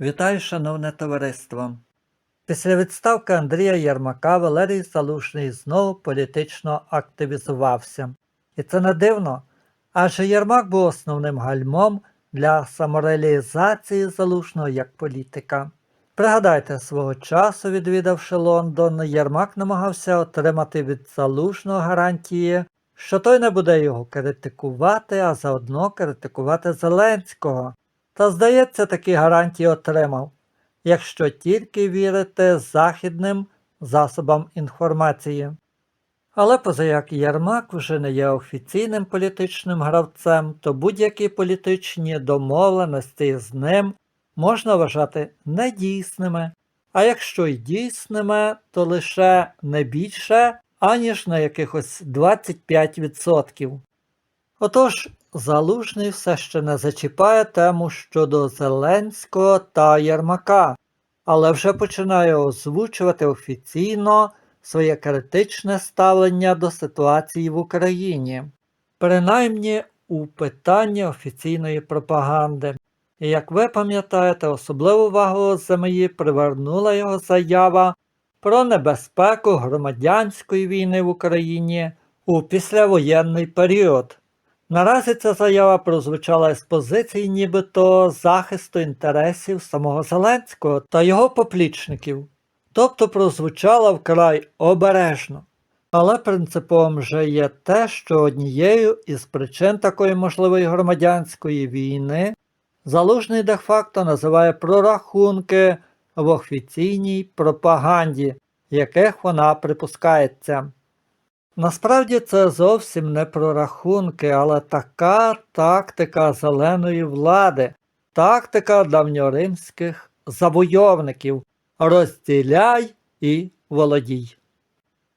Вітаю, шановне товариство. Після відставки Андрія Єрмака Валерій Залужний знову політично активізувався. І це не дивно, адже Єрмак був основним гальмом для самореалізації Залужного як політика. Пригадайте, свого часу, відвідавши Лондон, Єрмак намагався отримати від Залужного гарантії, що той не буде його критикувати, а заодно критикувати Зеленського. Та, здається, такі гарантії отримав, якщо тільки вірити західним засобам інформації. Але позаяк Єрмак вже не є офіційним політичним гравцем, то будь-які політичні домовленості з ним можна вважати недійсними, а якщо й дійсними, то лише не більше, аніж на якихось 25%. Отож, Залужний все ще не зачіпає тему щодо Зеленського та Єрмака, але вже починає озвучувати офіційно своє критичне ставлення до ситуації в Україні, принаймні у питанні офіційної пропаганди. І як ви пам'ятаєте, особливу увагу ЗМІ привернула його заява про небезпеку громадянської війни в Україні у післявоєнний період. Наразі ця заява прозвучала з позиції нібито захисту інтересів самого Зеленського та його поплічників, тобто прозвучала вкрай обережно. Але принциповим вже є те, що однією із причин такої можливої громадянської війни Залужний де-факто називає прорахунки в офіційній пропаганді, яких вона припускається. Насправді це зовсім не прорахунки, але така тактика зеленої влади, тактика давньоримських завойовників розділяй і володій.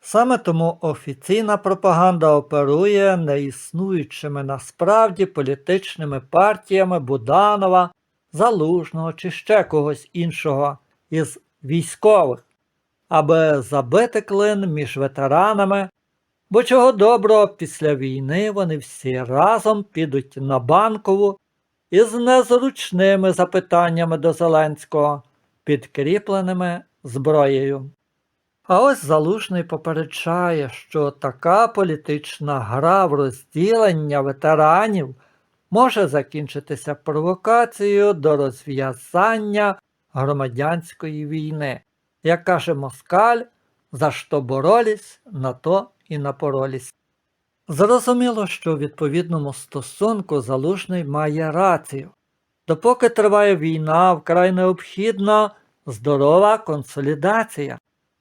Саме тому офіційна пропаганда оперує неіснуючими насправді політичними партіями Буданова, Залужного чи ще когось іншого із військових, аби забити клин між ветеранами Бо чого доброго після війни вони всі разом підуть на банкову із незручними запитаннями до Зеленського, підкріпленими зброєю. А ось Залужний попереджає, що така політична гра в розділення ветеранів може закінчитися провокацією до розв'язання громадянської війни. Як каже Москаль, за що боролись, на то і напоролись. Зрозуміло, що в відповідному стосунку Залужний має рацію. Допоки триває війна, вкрай необхідна здорова консолідація.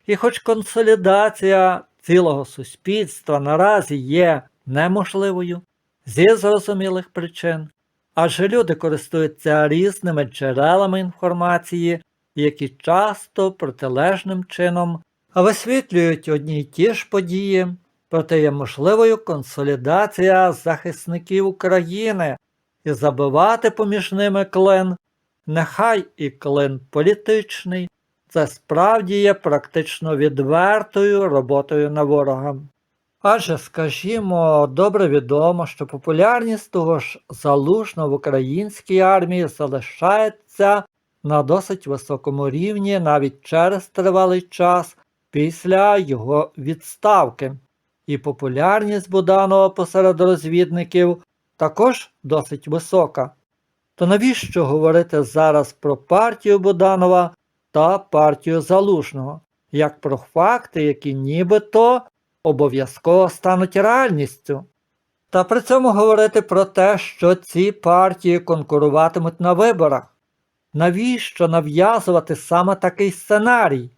І хоч консолідація цілого суспільства наразі є неможливою зі зрозумілих причин, адже люди користуються різними джерелами інформації, які часто протилежним чином висвітлюють одні й ті ж події, проте є можливою консолідація захисників України. І забивати поміж ними клин, нехай і клин політичний, це справді є практично відвертою роботою на ворога. Адже, скажімо, добре відомо, що популярність того ж залужно в українській армії залишається на досить високому рівні навіть через тривалий час після його відставки, і популярність Буданова посеред розвідників також досить висока. То навіщо говорити зараз про партію Буданова та партію Залужного, як про факти, які нібито обов'язково стануть реальністю? Та при цьому говорити про те, що ці партії конкуруватимуть на виборах. Навіщо нав'язувати саме такий сценарій?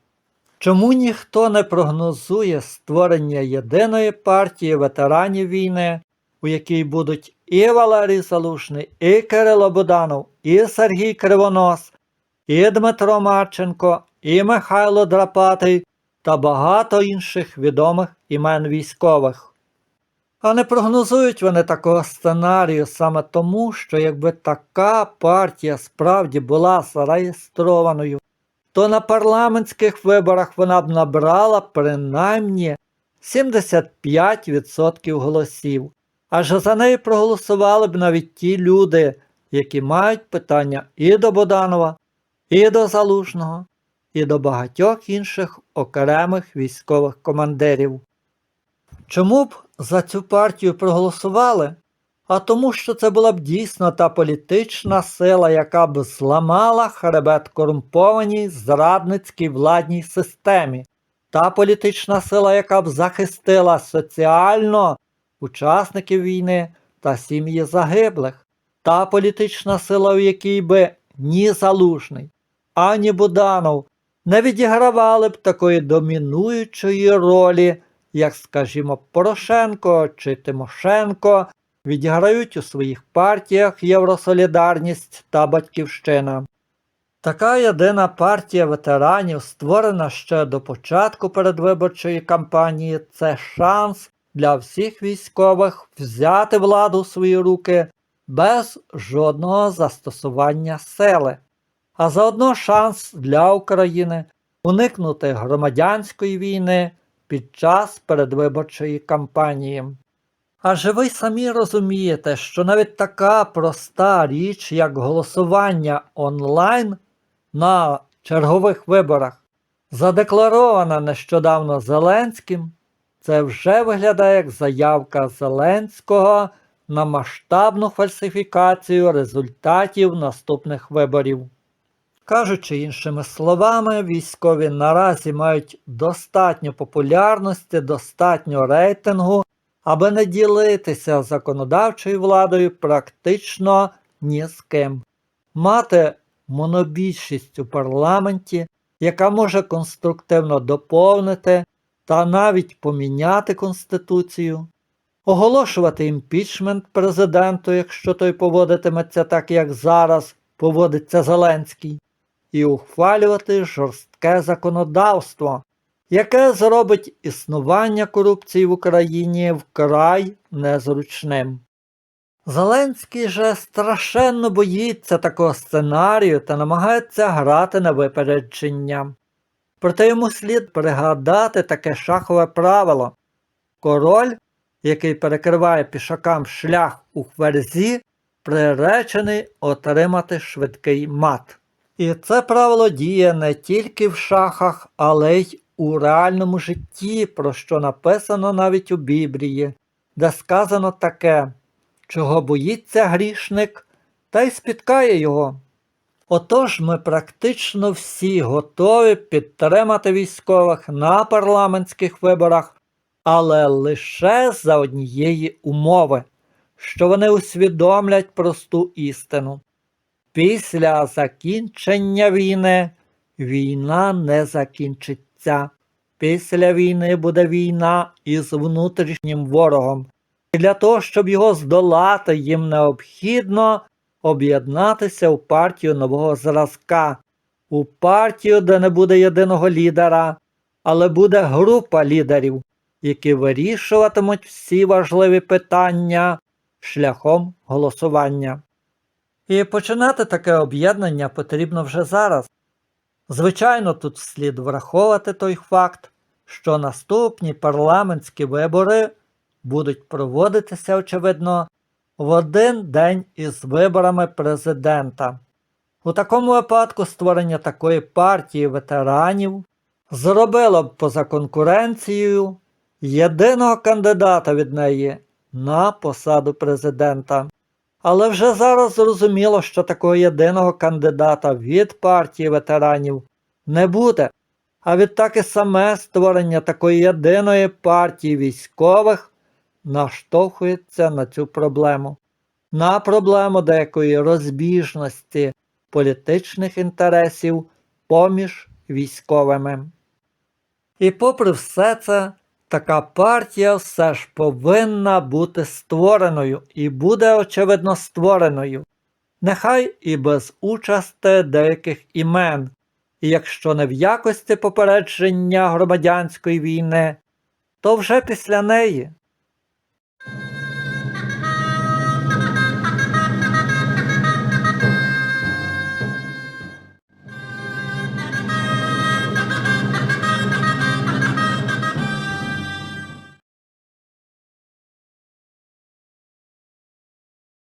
Чому ніхто не прогнозує створення єдиної партії ветеранів війни, у якій будуть і Валерій Залушний, і Кирило Буданов, і Сергій Кривонос, і Дмитро Марченко, і Михайло Драпатий та багато інших відомих імен військових? А не прогнозують вони такого сценарію саме тому, що якби така партія справді була зареєстрованою то на парламентських виборах вона б набрала принаймні 75% голосів, аж за неї проголосували б навіть ті люди, які мають питання і до Боданова, і до Залужного, і до багатьох інших окремих військових командирів. Чому б за цю партію проголосували? А тому, що це була б дійсно та політична сила, яка б зламала хребет корумпованій зрадницькій владній системі, та політична сила, яка б захистила соціально учасників війни та сім'ї загиблих, та політична сила, у якій би ні Залужний, ані Буданов не відігравали б такої домінуючої ролі, як, скажімо, Порошенко чи Тимошенко відіграють у своїх партіях Євросолідарність та Батьківщина. Така єдина партія ветеранів, створена ще до початку передвиборчої кампанії, це шанс для всіх військових взяти владу в свої руки без жодного застосування сили, а заодно шанс для України уникнути громадянської війни під час передвиборчої кампанії. Адже ви самі розумієте, що навіть така проста річ, як голосування онлайн на чергових виборах, задекларована нещодавно Зеленським, це вже виглядає як заявка Зеленського на масштабну фальсифікацію результатів наступних виборів. Кажучи іншими словами, військові наразі мають достатньо популярності, достатньо рейтингу, аби не ділитися законодавчою владою практично ні з ким, мати монобільшість у парламенті, яка може конструктивно доповнити та навіть поміняти Конституцію, оголошувати імпічмент президенту, якщо той поводитиметься так, як зараз поводиться Зеленський, і ухвалювати жорстке законодавство, яке зробить існування корупції в Україні вкрай незручним. Зеленський же страшенно боїться такого сценарію та намагається грати на випередження. Проте йому слід пригадати таке шахове правило король, який перекриває пішакам шлях у хверзі, приречений отримати швидкий мат. І це правило діє не тільки в шахах, але й у реальному житті, про що написано навіть у Біблії, де сказано таке, чого боїться грішник, та й спіткає його. Отож ми практично всі готові підтримати військових на парламентських виборах, але лише за однієї умови, що вони усвідомлять просту істину. Після закінчення війни війна не закінчиться. Після війни буде війна із внутрішнім ворогом. І для того, щоб його здолати, їм необхідно об'єднатися у партію нового зразка, у партію, де не буде єдиного лідера, але буде група лідерів, які вирішуватимуть всі важливі питання шляхом голосування. І починати таке об'єднання потрібно вже зараз. Звичайно, тут слід враховувати той факт, що наступні парламентські вибори будуть проводитися, очевидно, в один день із виборами президента. У такому випадку створення такої партії ветеранів зробило б поза конкуренцією єдиного кандидата від неї на посаду президента. Але вже зараз зрозуміло, що такого єдиного кандидата від партії ветеранів не буде, а відтак і саме створення такої єдиної партії військових наштовхується на цю проблему, на проблему деякої розбіжності політичних інтересів поміж військовими. І попри все це, така партія все ж повинна бути створеною і буде, очевидно, створеною, нехай і без участи деяких імен, і якщо не в якості попередження громадянської війни, то вже після неї